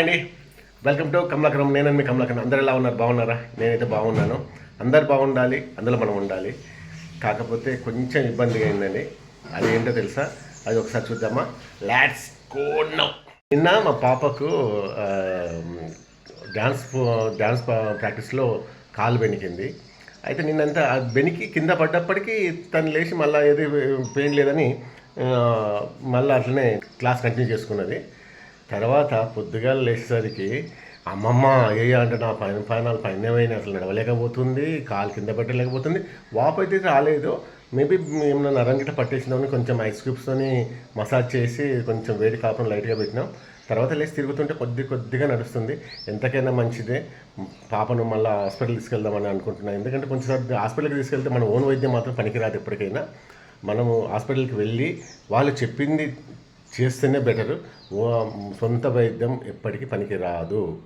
అండి. Welcome to Kamalakaram నేను మీ కమలాకరం అందరు ఎలా ఉన్నారు? బాగున్నారా? నేనైతే బాగున్నాను. అందరు బాగుండాలి. అందులో మనం ఉండాలి. కాకపోతే కొంచెం ఇబ్బందిగా అయిందండి. అది ఏంటో తెలుసా? అది ఒకసారి చూద్దామా? లాట్స్ నో నిన్న మా పాపకు డ్యాన్స్ డ్యాన్స్ ప్రాక్టీస్లో కాలు బెనికింది అయితే నిన్నంతా బెనికి కింద పడ్డప్పటికీ తను లేచి మళ్ళీ ఏది పెయిన్ లేదని మళ్ళీ అట్లనే క్లాస్ కంటిన్యూ చేసుకున్నది. తర్వాత పొద్దుగా లేచేసరికి అమ్మమ్మ అయ్యా అంటే నా పైన పైన పైన అసలు నడవలేకపోతుంది కాలు కింద పెట్టలేకపోతుంది వాపు అయితే రాలేదు. మేబీ ఏమన్నా నరం గిట్ట పట్టేసినామని కొంచెం ఐస్ క్యూబ్స్తోని మసాజ్ చేసి కొంచెం వేడి కాపడం లైట్గా పెట్టినాం. తర్వాత లేచి తిరుగుతుంటే కొద్ది కొద్దిగా నడుస్తుంది. ఎంతకైనా మంచిదే. పాపను మళ్ళీ హాస్పిటల్ తీసుకెళ్దామని అనుకుంటున్నాను ఎందుకంటే కొంచెం హాస్పిటల్కి తీసుకెళ్తే మన ఓన్ వైద్యం మాత్రం పనికిరాదు ఎప్పటికైనా. మనము హాస్పిటల్కి వెళ్ళి వాళ్ళు చెప్పింది చేస్తేనే బెటరు. సొంత వైద్యం ఎప్పటికీ పనికి రాదు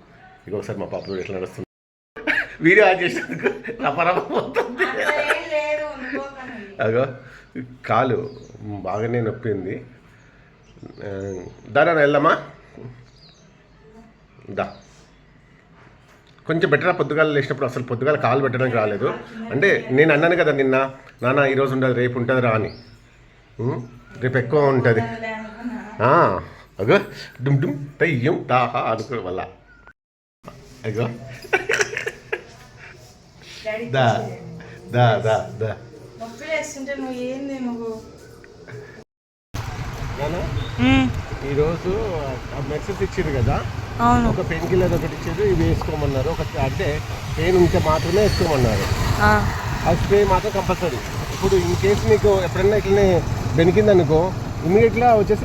ఇక ఒకసారి మా పాప ఎట్లా నడుస్తుంది? వీడియో ఆన్ చేసినందుకు రపరప పోతుంది అగో కాలు బాగానే నొప్పింది. ఆ, వెళ్దామా? దా. కొంచెం బెటర్ పొద్దుగాల లేచినప్పుడు అసలు పొద్దుగాల కాలు పెట్టడానికి రాలేదు. అంటే నేను అన్నాను కదా నిన్న నాన్న ఈరోజు ఉండదు రేపు ఉంటుంది రా అని. రేపు ఎక్కువ ఉంటుంది. అగో డుమ్ డుమ్ తయ్యం తాహా అనుకో వల్ల. అగో. దా దా దా దా. ఈరోజు ఆ మెడిసిన్స్ ఇచ్చారు కదా? ఒక పెయిన్ కిల్లర్ ఒకటి ఇచ్చారు ఇవి వేసుకోమన్నారు. ఒక అంటే పెయిన్ ఉంటే మాత్రమే వేసుకోమన్నారు. ఆ. స్ప్రే మాత్రం కంపల్సరీ. ఇప్పుడు ఇన్ కేసు నీకు ఎప్పుడైనా ఇట్లనే బెనికిందనుకో ఇమీడియట్గా వచ్చేసి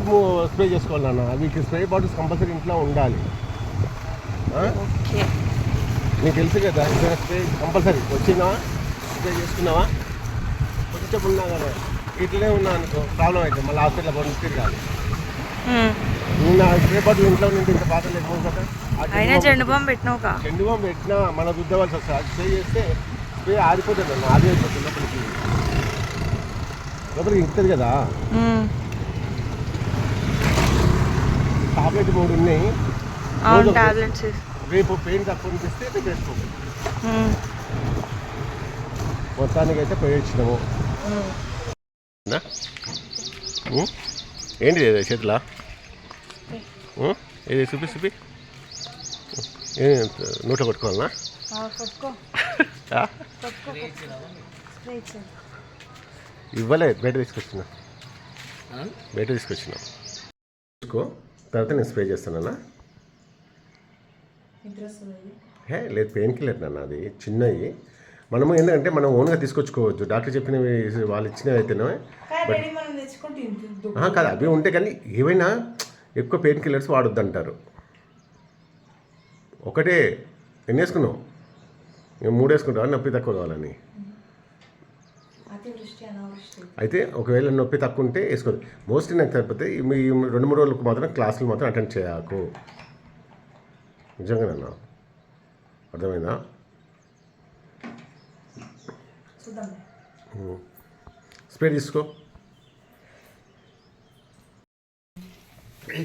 స్ప్రే చేసుకోవాలి నాన్న. వీటికి స్ప్రే బాటిల్స్ కంపల్సరీ ఇంట్లో ఉండాలి. నీకు తెలుసు కదా స్ప్రే కంపల్సరీ వచ్చినావా స్ప్రే చేసుకున్నావా? కొంచెం ఉన్నా కదా ఇట్లనే ఉన్నా అనుకో ప్రాబ్లం అయితే మళ్ళీ హాస్పిటల్ పంపిస్తే కాదు నిన్న స్ప్రే బాటిల్ ఇంట్లో నుండి ఇంత పాత లేకపోతే కదా? అయినా చెండు బాంబు పెట్టినావుగా? చెండు బాంబు పెట్టినా మన రుద్దవలసి వస్తుంది. అది స్ప్రే చేస్తే స్ప్రే ఆరిపోతుంది అన్న ఆరి అయిపోతుంది లోపలికి. లోపలికి ఇంకుతుంది కదా? టాబ్లెట్ మూడు ఉన్నాయి. అవును. టాబ్లెట్స్. రేపు పెయిన్ తక్కువ అనిపిస్తే రేపు వేసుకో మొత్తానికి అయితే పోయొచ్చినాము? ఏంటి చేతిలా? ఏది చూపి చూపి. ఏ నోట్లో కొట్టుకోవాలనా? కొట్టుకో ఆ? కొట్టుకో స్ప్రే ఇచ్చాను ఇవ్వలే బయట తీసుకొచ్చిన. బయట తీసుకొచ్చిన. తీసుకో. తర్వాత నేను స్ప్రే చేస్తానన్నా. హే లేదు పెయిన్ కిల్లర్ నాన్న అది చిన్నవి. మనము ఏంటంటే మనం ఓన్గా తీసుకొచ్చుకోవచ్చు. డాక్టర్ చెప్పినవి వాళ్ళు ఇచ్చినవి అయితేనే ఆహా, కాదు అవి ఉంటే కానీ ఏవైనా ఎక్కువ పెయిన్ కిల్లర్స్ వాడొద్దు అంటారు ఒకటే ఎన్ని వేసుకున్నావు? నేను మూడు వేసుకుంటావా? నొప్పి తక్కువ కావాలని. అయితే ఒకవేళ నొప్పి తక్కువ ఉంటే వేసుకోదు మోస్ట్లీ నాకు తెలిపితే మీ రెండు మూడు రోజులకు మాత్రం క్లాసులు మాత్రం అటెండ్ చేయకు. నిజంగానన్నా అర్థమైందా? స్ప్రే తీసుకో. ఏం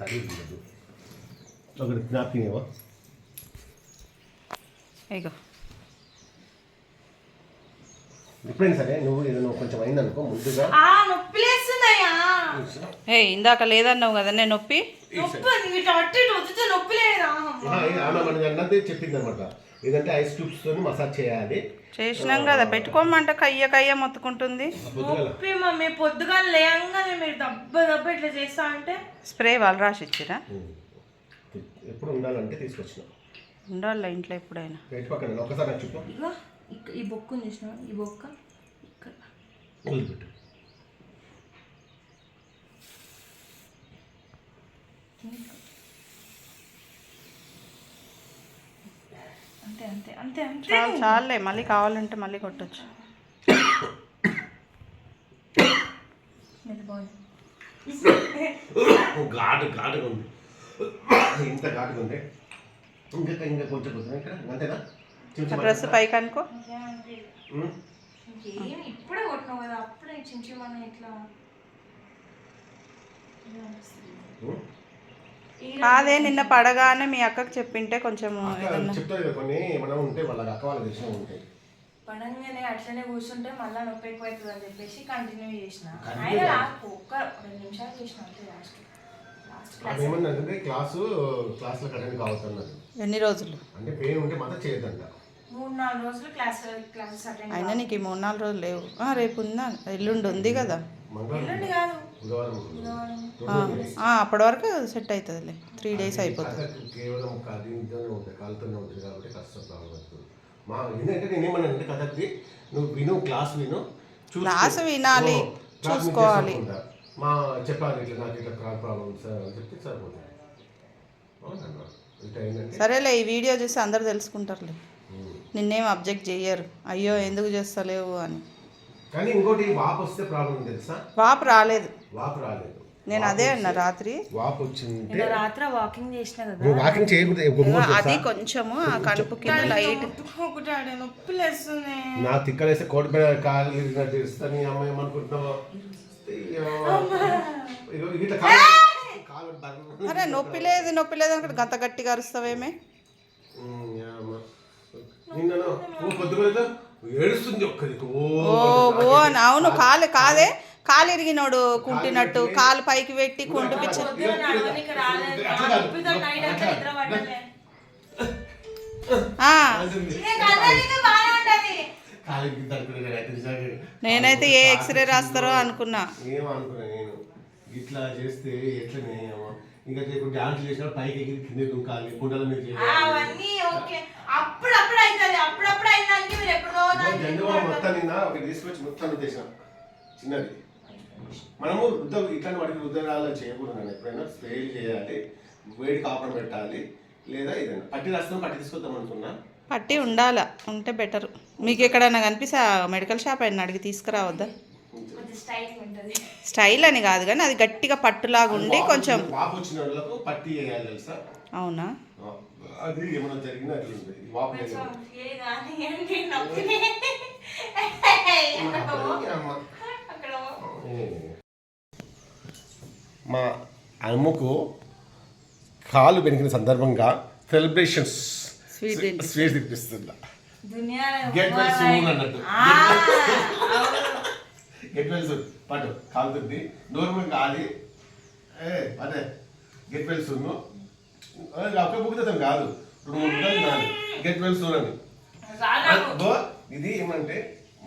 తల్లి లేదు ఒకటి జ్ఞాపకం ఏవో ఇగో. ఎప్పుడైనా సరే నువ్వు ఏదైనా కొంచెం అయిందనుకో ముందుగా ఆ నొప్పి లేస్తుందయ్యా ఏ ఇందాక లేదన్నావు కదా నేను నొప్పి? నొప్పి ఇట్లా అట్టి వదిలితే నొప్పి లేదా? ఆమె మనకి అన్నది చెప్పింది అనమాట ఏదంటే ఐస్ ట్యూబ్స్తో మసాజ్ చేయాలి. చేసినాం కదా పెట్టుకోమంటే కయ్య కయ్య మొత్తుకుంటుంది. పొద్దుగల. నొప్పి మమ్మీ పొద్దుగా లేయంగానే మీరు దెబ్బ దెబ్బ ఇట్లా చేస్తా అంటే? స్ప్రే వాళ్ళు రాసి ఇచ్చిరా ఎప్పుడు ఉండాలంటే తీసుకొచ్చిన. ఉండాలి ఇంట్లో ఎప్పుడైనా. బయట పక్కన? ఒకసారి నాకు చెప్పు. ఇక్క- ఈ బొక్కుని చూసిన ఈ బొక్క ఇక్కడ. వదిలిపెట్టు అంతే అంతే అంతే అంతే. చాలు చాలులే. మళ్ళీ కావాలంటే మళ్ళీ కొట్టచ్చు. ఘాటు ఘాటుగా ఉంది. ఇంత ఘాటుగా ఉంది. ఇంకా ఇంకా కొంచెం ఇక్కడ అంతేనా? డ్రెస్ పైకి అనుకో. ఇప్పుడే కొట్టినావు కదా అప్పుడే ఇట్లా? కాదే నిన్న పడగానే మీ అక్కకు చెప్పింటే కొంచెం కొన్ని ఉంటే అక్క ఉంటాయి పడంగానే అట్లనే కూర్చుంటే మళ్ళీ నొప్పి ఎక్కువ అవుతుంది అని చెప్పేసి కంటిన్యూ చేసిన. లాస్ట్ ఒక్క రెండు నిమిషాలు చేసిన అంతే లాస్ట్ అది క్లాస్ అటెండ్ కావద్దన్నది. ఎన్ని రోజులు? అంటే పెయిన్ ఉంటే మాత్రం చేయొద్దంట. మూడు నాలుగు రోజులు క్లాస్ క్లాసెస్ అటెండ్ అయినా నీకు ఈ మూడు నాలుగు రోజులు లేవు. ఆ, రేపు ఉందా? ఎల్లుండి ఉంది కదా? ఎల్లుండి కాదు. అప్పటి వరకు సెట్ అవుతుందిలే త్రీ డేస్ అయిపోతుంది. కేవలం ఉంటుంది కాబట్టి మా కథకి నువ్వు విను క్లాస్ విను. క్లాస్ వినాలి, చూసుకోవాలి. మా చెప్పాలి ఇట్లా నాకు ఇట్లా కాల్ ప్రాబ్లం సార్ అని చెప్తే సరిపోతుంది. అవునన్నా ఇట్లా ఏంటంటే సరేలే ఈ వీడియో చూసి అందరు తెలుసుకుంటారులే. నిన్నేం అబ్జెక్ట్ చెయ్యరు. అయ్యో ఎందుకు చేస్తలేవు అని. కానీ ఇంకోటి వాపు వస్తే ప్రాబ్లం తెలుసా? వాపు రాలేదు. వాపు రాలేదు. నేను అదే అన్నా రాత్రి. వాపు వచ్చింటే నిన్న రాత్రి వాకింగ్ చేసిన కదా? నువ్వు వాకింగ్ చేయకూడదు అది? కొంచెము ఆ కడుపు కింద లైట్. ఒకటి నొప్పి లేస్తుంది. నా తిక్కలేస్తే కోటి మీద కాలు ఇస్తా నీ అమ్మ ఏమనుకుంటున్నావో. అరే నొప్పి లేదు నొప్పి లేదు అనుకుంటే గంత గట్టిగా అరుస్తావేమే. నిన్న ఓ ఏడుస్తుంది ఒక్కది. ఓ అవును కాలు కాదే కాలు ఇరిగినోడు కుంటినట్టు కాలు పైకి పెట్టి కుంటు పిచ్చి నేనైతే ఏ ఎక్స్రే రాస్తారో అనుకున్నా. ఏమనుకున్నా నేను. ఇట్లా చేస్తే అమ్మ ఇంకా ఇప్పుడు డాన్స్ చేసినా పైకి ఎగిరి కింద దుంకాలి కుండల మీద అవన్నీ ఓకే. అప్పుడప్పుడు అవుతుంది అప్పుడప్పుడు మీరు ఎప్పుడో మొత్తం నిన్న ఒక తీసుకొచ్చి మొత్తం ఉద్దేశం చిన్నది. మనము రుద్ద ఇట్లాంటి వాటికి చేయకూడదు ఎప్పుడైనా. చేయాలి వేడి కాపడం పెట్టాలి లేదా ఏదైనా. పట్టి రాస్తాం పట్టి తీసుకొద్దాం అనుకున్నా. పట్టి ఉండాల ఉంటే బెటర్. మీకు ఎక్కడైనా కనిపిస్తే మెడికల్ షాప్ అయినా అడిగి తీసుకురావద్దా? స్టైల్ అని కాదు కానీ అది గట్టిగా పట్టులాగా ఉండి కొంచెం వాపు వచ్చిన వాళ్ళకు పట్టి వేయాలి తెలుసా? అవునా? అది ఏమైనా జరిగినా అట్లా వాపు మా అమ్మకు కాలు బెనికిన సందర్భంగా సెలబ్రేషన్స్. స్వీట్ తినిపిస్తుందా. గెట్ వెల్ సూన్ అన్నట్టు. గెట్ వెల్ సూన్ పట్టు కాలుతుంది. నోరు కాలి. ఏ అదే. గెట్ వెల్ సూన్ ఒక్క బుక్కుతాం కాదు. రెండు మూడు బుక్కలు కాదు గెట్ వెల్ సూన్ అని. ఇది ఏమంటే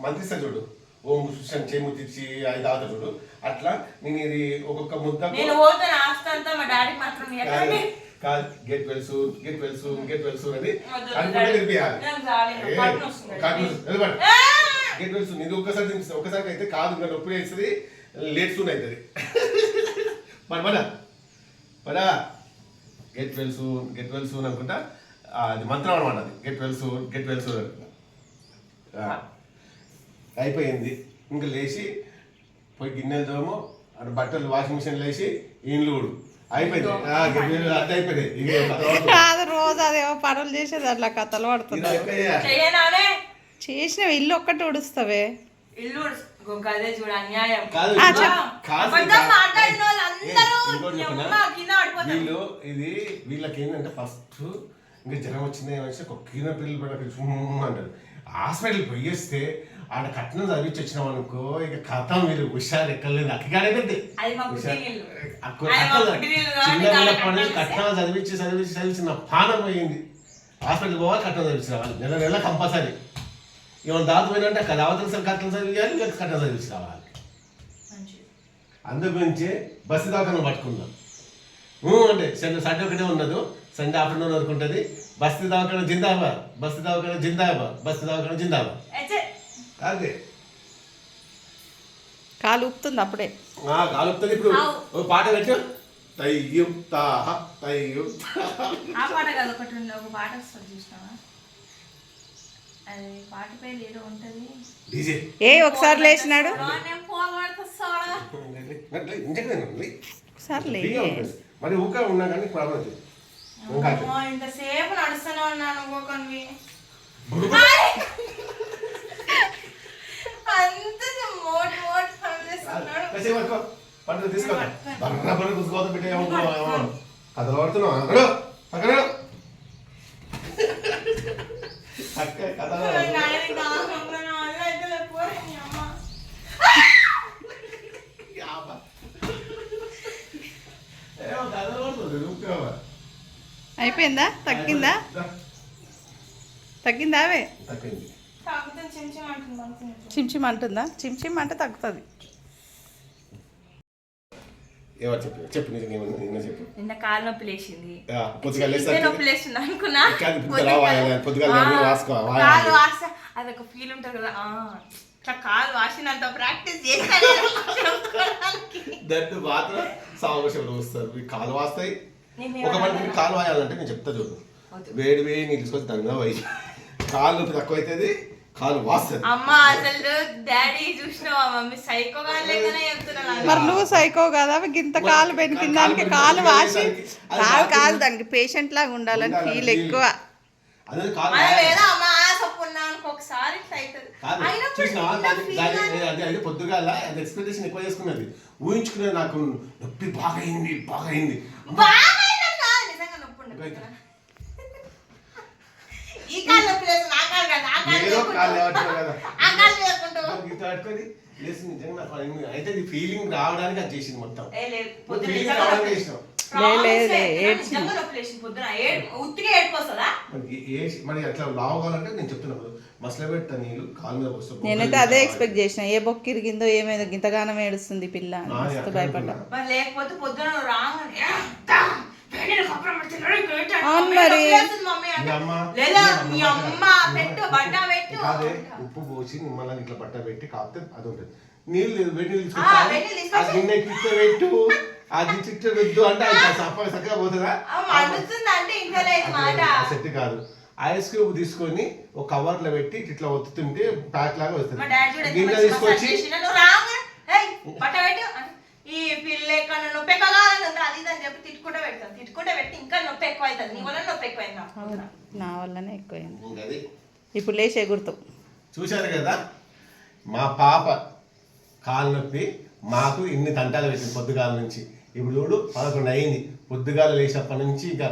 మంత్రిస్తా చూడు. ఓం సుషన్ చేముతిచ్చి ఆత చూడు. అట్లా నేను ఇది ఒక్కొక్క ముద్ద నేను పోతాను ఆస్తి అంతా మా డాడీకి మాత్రం ఇవ్వకండి. Get well soon get well soon get well soon అని. అనుకుంటే డాడీ. నాకు సూన్ ఇది ఒక్కసారి తినిపిస్తుంది ఒక్కసారి అయితే కాదు ఇంకా నొప్పి వేస్తుంది లేట్ సూన్ అవుతుంది మన మన పదా. Get well soon get well soon అనుకుంటా. అది మంత్రం అనమాట అది. Get well soon get well soon అయిపోయింది. ఇంకా లేచి పోయి గిన్నెలు తోము అటు బట్టలు వాషింగ్ మిషన్ లేచి ఇండ్లు అయిపోయింది. అట్లా అయిపోయింది. రోజు అదేమో పనులు చేసేది అట్లా కథలు పడుతుంది? చేసిన ఇల్లు ఒక్కటి ఉడుస్తావే ఇల్లు చూడు అన్యాయం. కాదు. కాదు కింద. వీళ్ళు ఇది వీళ్ళకి ఏంటంటే ఫస్ట్ ఇంకా జ్వరం వచ్చింది ఏమంటే ఒక కిలో పిల్లలు పడక అంటారు. హాస్పిటల్ పోయేస్తే ఆడ కట్నం చదివించి వచ్చినాం అనుకో ఇక కథం మీరు హుషారు పెద్ద. పుట్టినిల్లు. అక్కడ కాబట్టి చిన్న కట్నాలు చదివించి చదివించి చదివించి నా పానం పోయింది. హాస్పిటల్ పోవాలి కట్నం చదివించిన వాళ్ళు. నెల నెల కంపల్సరీ. ఏమైనా దాత పోయినంటే అక్కడ అవతల సార్ కట్నం చదివించాలి ఇక కట్నం చదివించి రావాలి. అందు గురించి బస్సు దాకా పట్టుకుందాం అంటే సండే సండే ఒకటే ఉండదు సండే ఆఫ్టర్నూన్ వరకు ఉంటుంది బస్తీ దవాఖాన జిందాబాద్ బస్తీ దవాఖాన జిందాబాద్ బస్తీ దవాఖాన జిందాబాద్. అదే కాలు ఊపుతుంది అప్పుడే. ఆ, కాలుపుతుంది ఇప్పుడు. ఓ పాట పెట్టు. తయ్యం తాహ తయ్యం ఆ పాట కాదు ఒకటి ఉంది. ఒక పాట వస్తుంది చూసినావా అది పాట పేరు ఏదో ఉంటది డీజే ఏ ఒకసారి లేచినాడు. మరి ఊక ఉన్నా కానీ ప్రాబ్లం ఇంతసేపు నడుస్తూనే ఉన్నాను ఇంకొకరివి అంత మోటి మోటి పనులు చేస్తున్నాడు. కాసేపు పట్టుకో పంట తీసుకో. బర్ర గుసుకోవద్దు బిడ్డ ఏమో ఏమో కథలు పడుతున్నావు? అక్కడ అక్కడ అక్క కథలు యాబా. ఏమో కథలు పడుతుంది నువ్వు అయిపోయిందా? తగ్గిందా? తగ్గిందా అవే? తగ్గింది. చిమ్చిమ్ అంటుందా? చిమ్చిమ్ అంటే తగ్గుతుంది. ఏమో చెప్పు చెప్పు నిజంగా నిన్న చెప్పు. నిన్న కాలు నొప్పి లేచింది. లేస్తే నొప్పి లేచింది అనుకున్నా. వాయాలి. కాలు వాస అదొక ఫీల్ ఉంటుంది కదా ఇట్లా కాలు వాసినంత ప్రాక్టీస్ చెప్పుకోవడానికి. దట్టు మాత్రం సామర్శ్యంలో వస్తారు. కాలు వాస్తాయి. ఒక మంది కాలు వాయాలంటే నేను చెప్తా చూడు. వేడి వేడి నీళ్ళు తీసుకొచ్చి పోయి. కాలు నొప్పి తక్కువ అవుతుంది కాలు వాస్తుంది అమ్మ అసలు డాడీ చూసినావా మమ్మీ? సైకోగా లేకనే. మరి నువ్వు సైకో కదా? ఇంత కాలు బెనికిన దానికి కాలు వాసి కాదు. కాదు దానికి పేషెంట్ లాగా ఉండాలని ఫీల్ ఎక్కువ. కాలు కాదు ఎక్స్పెక్టేషన్ ఎక్కువ చేసుకున్నది. ఊహించుకునేది నాకు నొప్పి బాగా అయింది బాగా అయింది బాగాయిందక్క, నిజంగా నొప్పి ఉండదు కదా. ఈ కాలు నొప్పి లేదు నా కాలు కాదు ఆ కాలు ఏదో కాలు లేకుంటూ. లేవట్లేదు కదా ఆ కాలు లేకుంటూ. గీత పట్టుకొని లేచి నిజంగా నాకు అయింది. అయితే ఫీలింగ్ రావడానికి అది చేసింది మొత్తం. ఫీలింగ్ రావడానికి. చేసినాం నేనైతే అదే ఎక్స్పెక్ట్ చేసిన. ఏ బొక్క ఇరిగిందో ఏమైందో ఇంతగానం ఏడుస్తుంది పిల్ల మస్తు భయపడ్డా. లేకపోతే పొద్దున నువ్వు రాగానే, "ఏ, అత్త, వేడిని కప్పురం పెడితే వేడి వేడి అంటే అవును మమ్మీ మరి. నొప్పి లేస్తుంది మమ్మీ అంటే, మీ అమ్మ లేదా మీ మీ అమ్మ. అమ్మ పెట్టు. బట్ట ఉప్పు పోసి నిమ్మల్ని ఇట్లా పట్ట పెట్టి కాకపోతే అది ఉంటుంది. నీళ్ళు వేడి నీళ్ళు గిన్నె పెట్టు అది చిట్ట పెట్టు. అంటే అది చప్పగా చక్కగా పోతుందా? సెట్ కాదు. ఐస్ క్యూబ్ తీసుకొని ఒక కవర్లో పెట్టి ఇట్లా ఒత్తుతుంటే ప్యాక్ లాగా వస్తుంది. గిన్నె తీసుకొచ్చి మసాజ్ చేసిండు. నువ్వు రాగానే, "ఏయ్, బట్ట పెట్టు అంటే, ఈ పిల్ల ఎక్కడ నొప్పి ఎక్కువ కావాలని ఉంది అది ఇది అని చెప్పి తిట్టుకుంటూ పెడతాను తిట్టుకుంటూ పెట్టి ఇంకా నొప్పి ఎక్కువ అవుతుంది. నీ వల్ల నొప్పి ఎక్కువైంది నాకు. నా వల్లనే ఎక్కువైంది. అది. ఇప్పుడు లేచి ఎగురుతావు చూశారు కదా మా పాప కాలు నొప్పి మాకు ఇన్ని తంటాలు పెట్టింది పొద్దుగాల నుంచి. ఇప్పుడు చూడు పదకొండు అయింది. పొద్దుగాల లేచినప్పటి నుంచి ఇంకా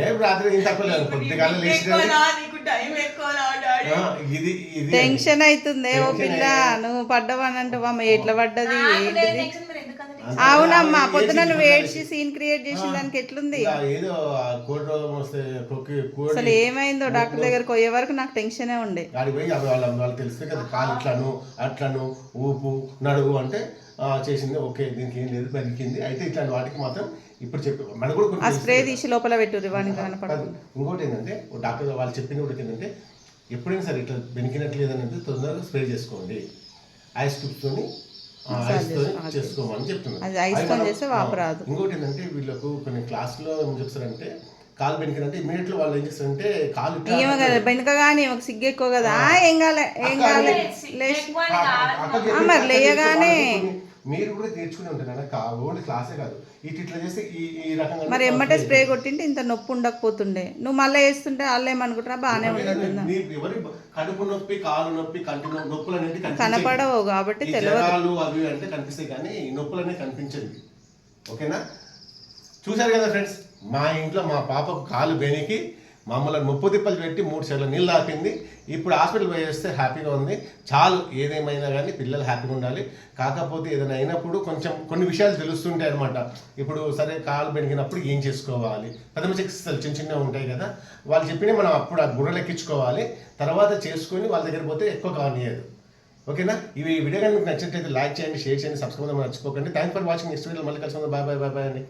ఏం రాత్రి ఏం తక్కువ లేదు. పొద్దుగాల నీకు లేచి ఎక్కువనా, నీకు టైం ఎక్కువనా, డాడీ? ఇది ఇది టెన్షన్ అవుతుంది ఓ పిల్ల. నువ్వు పడ్డవనంటే అమ్మ ఎట్లా పడ్డది? నాకు లేని ఏంటిది? టెన్షన్ అవునమ్మా పొద్దున నువ్వు ఏడ్చి సీన్ క్రియేట్ చేసిన దానికి ఎట్లుంది? ఏదో కొక్కి అసలు ఏమైందో డాక్టర్ దగ్గరకు పోయే వరకు నాకు టెన్షనే ఉండే. వాళ్ళ తెలిస్తే కదా కాలు ఇట్లను అట్లను ఊపు నడువు అంటే చేసింది. ఓకే దీనికి ఏం లేదు బతికింది అయితే ఇట్లాంటి వాటికి మాత్రం ఇప్పుడు చెప్పి మన కూడా స్ప్రే. తీసి లోపల. కనపడకుండా ఇంకోటి ఏంటంటే డాక్టర్ వాళ్ళు చెప్పింది కూడా ఏంటంటే ఎప్పుడైనా సరే ఇట్లా బెనికినట్లు ఏదైనా తొందరగా స్ప్రే చేసుకోండి. ఐస్ తోని చేసుకోమని చెప్తున్నారు. అది చేస్తే వాపు రాదు. ఇంకోటి ఏంటంటే వీళ్ళకు కొన్ని క్లాసులో ఏం చెప్తారంటే కాలు బెనికినంటే ఇమీడియట్ వాళ్ళు ఏం చేస్తారంటే కాలు ఏమో కదా ఒక సిగ్గు ఎక్కువ కదా. ఏం కాలే ఏం కాలే. మరి లేయగానే- మీరు కూడా నేర్చుకుని ఉంటారు కా ఓన్లీ క్లాసే కాదు. ఇటు ఇట్లా చేస్తే ఈ ఈ రకంగా మరి ఎమ్మటే స్ప్రే కొట్టింటే ఇంత నొప్పి ఉండకపోతుండే. నువ్వు మళ్ళీ వేస్తుంటే వాళ్ళు ఏమనుకుంటారా బాగానే ఉంటుందా ఎవరి కడుపు నొప్పి కాలు నొప్పి కంటి నొప్పి నొప్పులు అనేది. కనపడవు కాబట్టి తెలియదు అవి అంటే కనిపిస్తాయి కానీ ఈ నొప్పులు అనేవి కనిపించండి ఓకేనా? చూశారు కదా ఫ్రెండ్స్? మా ఇంట్లో మా పాపకు కాలు బెనికి మమ్మల్ని ముప్పు తిప్పలు పెట్టి మూడు సార్లు నీళ్ళు తాపింది ఇప్పుడు హాస్పిటల్ పోయి వస్తే హ్యాపీగా ఉంది. చాలు ఏదేమైనా కానీ పిల్లలు హ్యాపీగా ఉండాలి. కాకపోతే ఏదైనా అయినప్పుడు కొంచెం కొన్ని విషయాలు తెలుస్తుంటాయి అనమాట ఇప్పుడు సరే కాలు బెనికినప్పుడు ఏం చేసుకోవాలి? ప్రథమ చికిత్సలు చిన్న చిన్నవి ఉంటాయి కదా. వాళ్ళు చెప్పిన మనం అప్పుడు ఆ గుర్రలు ఎక్కించుకోవాలి. తర్వాత చేసుకొని వాళ్ళ దగ్గర పోతే ఎక్కువ కానియదు ఓకేనా? ఇవి వీడియో కనుక నచ్చినట్లయితే లైక్ చేయండి షేర్ చేయండి సబ్స్క్రైబ్ మర్చిపోకండి. Thank for watching next video మళ్ళీ కలిసి బాయ్ బాయ్ బాయ్ బాయ్ అండి.